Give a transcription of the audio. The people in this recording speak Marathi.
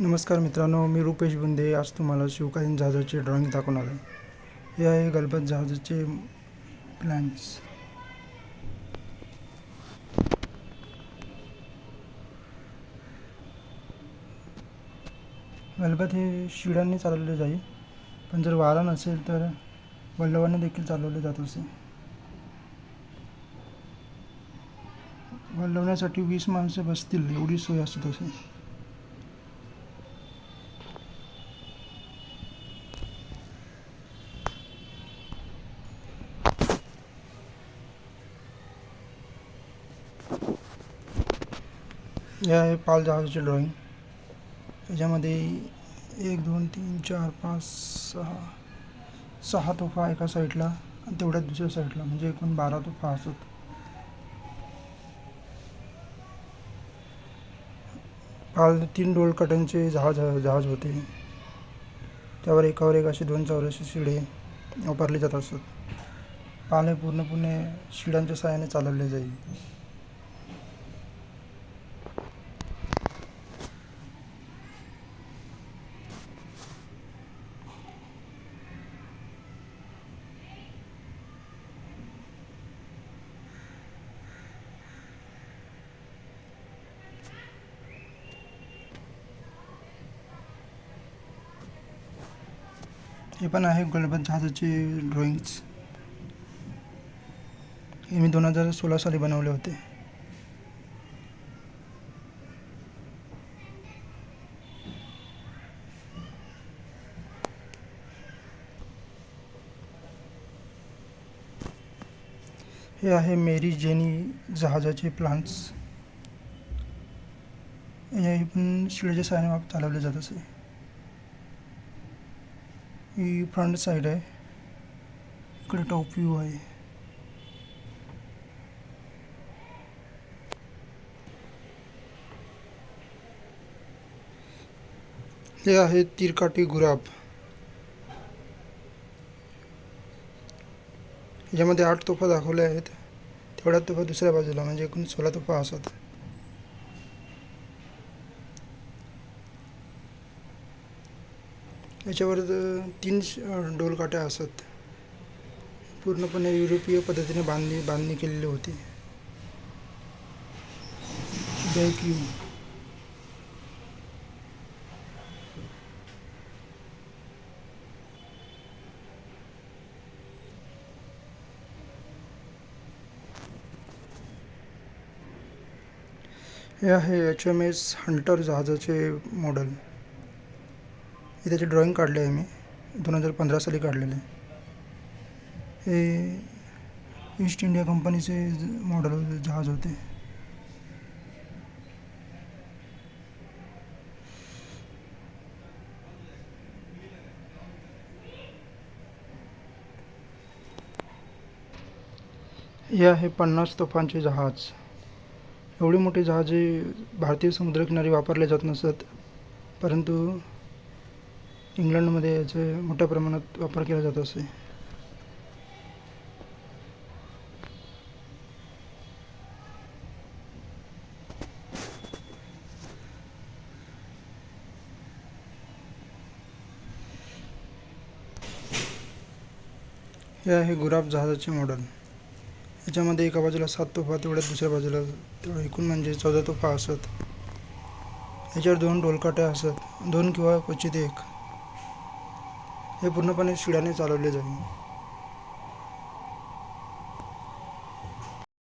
नमस्कार मित्रांनो मी रुपेश बुंदे. आज तुम्हाला शिवकालीन जहाजाचे ड्रॉइंग दाखवणार आहे हे आहे गलबत जहाजाचे प्लॅन्स गलबत हे शिड्यांनी चालवले जाईल. पण जर वारा नसेल तर वल्लवाने देखील चालवले जात असे. वल्लवण्यासाठी वीस माणसे बसतील एवढी सोय असते असे हे आहे पाल जहाजाचे ड्रॉईंग त्याच्यामध्ये एक दोन तीन चार पाच सहा सहा तोफा एका साईडला आणि तेवढ्याच दुसऱ्या साईडला म्हणजे एकूण बारा तोफा असत पाल तीन डोल कटनचे जहाज जहाज होते. त्यावर एकावर एक असे दोन चौरशी शिडे वापरले जात असत पाल हे पूर्णपणे शिड्यांच्या सहाय्याने चालवले जाईल. हे पण आहे गलबत जहाजाचे ड्रॉइंग्स हे मी दोन हजार सोळा साली बनवले होते. हे आहे मेरी जेनी जहाजाचे प्लांट्स हे पण शिळेच्या सहाय्याने चालवले जात असे. ही फ्रंट साईड आहे. इकडे टॉप व्ह्यू आहे. हे आहे तिरकाटी गुराब. याच्यामध्ये आठ तोफा दाखवल्या आहेत. तेवढ्या तोफा दुसऱ्या बाजूला म्हणजे एकूण सोळा तोफा असतात याच्यावर तीन श- डोलकाट्या असत. पूर्णपणे युरोपीय पद्धतीने बांधणी बांधणी केलेली होती. बॅक यू हे आहे एच एम एस हंटर जहाजाचे मॉडेल हे त्याचे ड्रॉईंग काढले आहे मी. दोन हजार पंधरा साली काढलेले हे ईस्ट इंडिया कंपनीचे मॉडेल होते- जहाज होते. हे आहे पन्नास तोफांचे जहाज. एवढी मोठी जहाजे भारतीय समुद्रकिनारी वापरले जात नसत परंतु इंग्लंडमध्ये याचे मोठ्या प्रमाणात वापर केला जात असे. हे आहे गुराब जहाजाचे मॉडेल. याच्यामध्ये एका बाजूला सात तोफा तेवढ्या दुसऱ्या बाजूला तेवढं एकूण म्हणजे चौदा तोफा असत. याच्यावर दोन डोलकाट्या असत. दोन किंवा क्वचित एक. हे पूर्णपणे शिडाने चालवले जाईल.